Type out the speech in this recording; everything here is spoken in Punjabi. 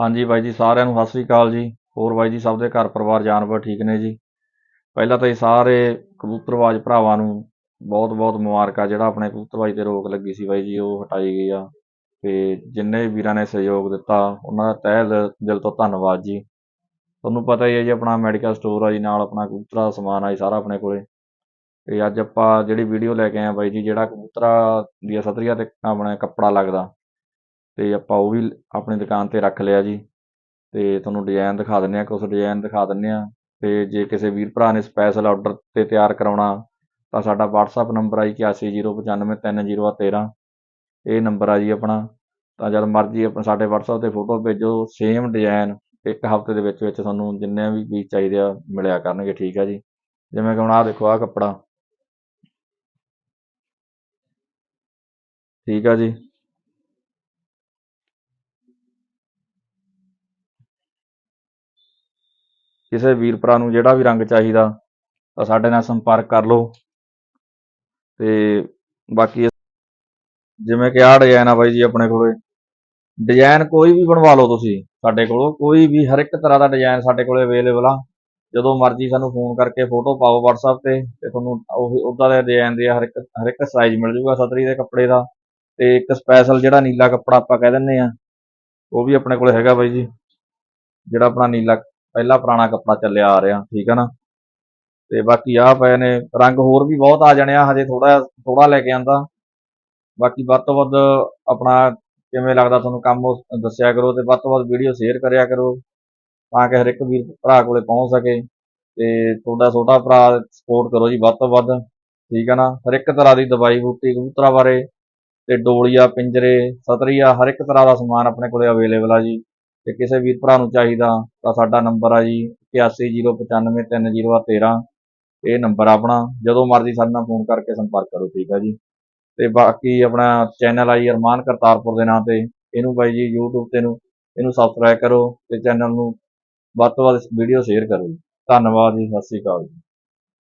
ਹਾਂਜੀ ਬਾਈ ਜੀ, ਸਾਰਿਆਂ ਨੂੰ ਸਤਿ ਸ੍ਰੀ ਅਕਾਲ ਜੀ। ਹੋਰ ਬਾਈ ਜੀ, ਸਭ ਦੇ ਘਰ ਪਰਿਵਾਰ, ਜਾਨਵਰ ਠੀਕ ਨੇ ਜੀ? ਪਹਿਲਾਂ ਤਾਂ ਇਹ ਸਾਰੇ ਕਬੂਤਰਬਾਜ਼ ਭਰਾਵਾਂ ਨੂੰ ਬਹੁਤ ਬਹੁਤ ਮੁਬਾਰਕਾਂ ਜਿਹੜਾ ਆਪਣੇ ਕਬੂਤਰਬਾਜ਼ ਤੇ ਰੋਕ ਲੱਗੀ ਸੀ ਬਾਈ ਜੀ, ਉਹ ਹਟਾਈ ਗਈ ਆ। ਤੇ ਜਿੰਨੇ ਵੀਰਾਂ ਨੇ ਸਹਿਯੋਗ ਦਿੱਤਾ, ਉਹਨਾਂ ਦਾ ਤਹਿ ਦਿਲ- ਤੋਂ ਧੰਨਵਾਦ ਜੀ। ਤੁਹਾਨੂੰ ਪਤਾ ਹੀ ਹੈ ਜੀ, ਆਪਣਾ ਮੈਡੀਕਲ ਸਟੋਰ ਆ ਜੀ, ਨਾਲ ਆਪਣਾ ਕਬੂਤਰਾਂ ਦਾ ਸਮਾਨ ਆ ਜੀ, ਸਾਰਾ ਆਪਣੇ ਕੋਲੇ। ਤੇ ਅੱਜ ਆਪਾਂ ਜਿਹੜੀ ਵੀਡੀਓ ਲੈ ਕੇ ਆਏ ਆ ਬਾਈ ਜੀ, ਜਿਹੜਾ ਕਬੂਤਰਾਂ ਦੀਆਂ ਸਤਰੀਆਂ ਤੇ ਆਪਣੇ ਕੱਪੜਾ ਲੱਗਦਾ। ਤੇ ਆਪਾਂ ਉਹ ਵੀ ਆਪਣੀ ਦੁਕਾਨ ਤੇ ਰੱਖ ਲਿਆ ਜੀ। ਤੇ ਤੁਹਾਨੂੰ ਡਿਜ਼ਾਈਨ ਦਿਖਾ ਦਿੰਨੇ ਆ ਕੁਝ ਡਿਜ਼ਾਈਨ ਦਿਖਾ ਦਿੰਨੇ ਆ ਤੇ ਜੇ ਕਿਸੇ ਵੀਰ ਭਰਾ ਨੇ ਸਪੈਸ਼ਲ ਆਰਡਰ ਤੇ ਤਿਆਰ ਕਰਾਉਣਾ, ਤਾਂ ਸਾਡਾ WhatsApp ਨੰਬਰ ਆ ਜੀ 8109533013 ਇਹ ਨੰਬਰ ਆ ਜੀ ਆਪਣਾ। ਤਾਂ ਜਦ ਮਰਜ਼ੀ ਆਪਣਾ ਸਾਡੇ WhatsApp ਤੇ ਫੋਟੋ ਭੇਜੋ ਸੇਮ ਡਿਜ਼ਾਈਨ ਇੱਕ ਹਫ਼ਤੇ ਦੇ ਵਿੱਚ ਵਿੱਚ ਤੁਹਾਨੂੰ ਜਿੰਨੇ ਵੀ ਪੀਸ ਚਾਹੀਦੇ ਆ, ਮਿਲਿਆ ਕਰਨਗੇ, ਠੀਕ ਆ ਜੀ। ਜਿਵੇਂ ਕਿ ਹੁਣ ਆਹ ਦੇਖੋ, ਆਹ ਕੱਪੜਾ। ਠੀਕ ਆ ਜੀ। ਕਿਸੇ ਵੀਰ ਭਰਾ ਨੂੰ ਜਿਹੜਾ ਵੀ ਰੰਗ ਚਾਹੀਦਾ, ਤਾਂ ਸਾਡੇ ਨਾਲ ਸੰਪਰਕ ਕਰ ਲਓ। ਤੇ ਬਾਕੀ ਜਿਵੇਂ ਕਿ ਆਹ ਡਿਜ਼ਾਈਨ ਆ ਬਾਈ ਜੀ ਆਪਣੇ ਕੋਲੇ। ਡਿਜ਼ਾਈਨ ਕੋਈ ਵੀ ਬਣਵਾ ਲਓ ਤੁਸੀਂ ਸਾਡੇ ਕੋਲੋਂ, ਕੋਈ ਵੀ ਹਰ ਇੱਕ ਤਰ੍ਹਾਂ ਦਾ ਡਿਜ਼ਾਈਨ ਸਾਡੇ ਕੋਲੇ ਅਵੇਲੇਬਲ ਆ। ਜਦੋਂ ਮਰਜ਼ੀ ਸਾਨੂੰ ਫੋਨ ਕਰਕੇ ਫੋਟੋ ਪਾਓ WhatsApp ਤੇ ਤੇ ਤੁਹਾਨੂੰ ਉਹ ਉੱਦਾਂ ਦੇ ਡਿਜ਼ਾਈਨ ਦੇ ਹਰ ਇੱਕ ਹਰ ਇੱਕ ਸਾਈਜ਼ ਮਿਲ ਜੂਗਾ ਸਤਰੀ ਦੇ ਕੱਪੜੇ ਦਾ। ਤੇ ਇੱਕ ਸਪੈਸ਼ਲ ਜਿਹੜਾ ਨੀਲਾ ਕੱਪੜਾ ਆਪਾਂ ਕਹਿ ਦਿੰਨੇ ਆ, ਉਹ ਵੀ ਆਪਣੇ ਕੋਲੇ ਹੈਗਾ ਬਾਈ ਜੀ। ਜਿਹੜਾ ਆਪਣਾ ਨੀਲਾ ਪਹਿਲਾ ਪੁਰਾਣਾ ਕੱਪੜਾ ਚੱਲਿਆ ਆ ਰਿਹਾ, ਠੀਕ ਹੈ ਨਾ? ਤੇ ਬਾਕੀ ਆਹ ਪਏ ਨੇ, ਰੰਗ ਹੋਰ ਵੀ ਬਹੁਤ ਆ ਜਾਣੇ ਆ, ਹਜੇ ਥੋੜਾ ਥੋੜਾ ਲੈ ਕੇ ਆਂਦਾ। ਬਾਕੀ ਵੱਧ ਤੋਂ ਵੱਧ ਆਪਣਾ ਕਿਵੇਂ ਲੱਗਦਾ ਤੁਹਾਨੂੰ ਕੰਮ ਦੱਸਿਆ ਕਰੋ ਤੇ ਵੱਧ ਤੋਂ ਵੱਧ ਵੀਡੀਓ ਸ਼ੇਅਰ ਕਰਿਆ ਕਰੋ, ਤਾਂ ਕਿ ਹਰ ਇੱਕ ਵੀਰ ਭਰਾ ਕੋਲੇ ਪਹੁੰਚ ਸਕੇ। ਤੇ ਤੁਹਾਡਾ ਛੋਟਾ ਭਰਾ ਸਪੋਰਟ ਕਰੋ ਜੀ ਵੱਧ ਤੋਂ ਵੱਧ, ਠੀਕ ਹੈ ਨਾ? ਹਰ ਇੱਕ ਤਰ੍ਹਾਂ ਦੀ ਦਵਾਈ ਬੂਟੀ, ਕਬੂਤਰਾਂ ਬਾਰੇ ਤੇ ਡੋਲੀਆ, ਪਿੰਜਰੇ, ਸਤਰੀਆ, ਹਰ ਇੱਕ ਤਰ੍ਹਾਂ ਦਾ ਸਮਾਨ ਆਪਣੇ ਕੋਲੇ ਅਵੇਲੇਬਲ ਆ ਜੀ। ਤੇ ਕਿਸੇ ਵੀਰ ਭਰਾ ਨੂੰ ਚਾਹੀਦਾ ਤਾਂ ਸਾਡਾ ਨੰਬਰ ਆ ਜੀ 8109533013 ਇਹ ਨੰਬਰ ਆਪਣਾ, ਜਦੋਂ ਮਰਜ਼ੀ ਸਾਡੇ ਨਾਲ ਫੋਨ ਕਰਕੇ ਸੰਪਰਕ ਕਰੋ, ਠੀਕ ਆ ਜੀ। ਤੇ ਬਾਕੀ ਆਪਣਾ ਚੈਨਲ ਆ ਜੀ ਅਰਮਾਨ ਕਰਤਾਰਪੁਰ ਦੇ ਨਾਂ ਤੇ। ਇਹਨੂੰ ਬਾਈ ਜੀ YouTube ਤੇ ਨੂੰ, ਇਹਨੂੰ ਸਬਸਕ੍ਰਾਈਬ ਕਰੋ ਤੇ ਚੈਨਲ ਨੂੰ ਵੱਧ ਤੋਂ ਵੱਧ ਵੀਡੀਓ ਸ਼ੇਅਰ ਕਰੋ ਜੀ। ਧੰਨਵਾਦ ਜੀ, ਸਤਿ ਸ਼੍ਰੀ ਅਕਾਲ ਜੀ।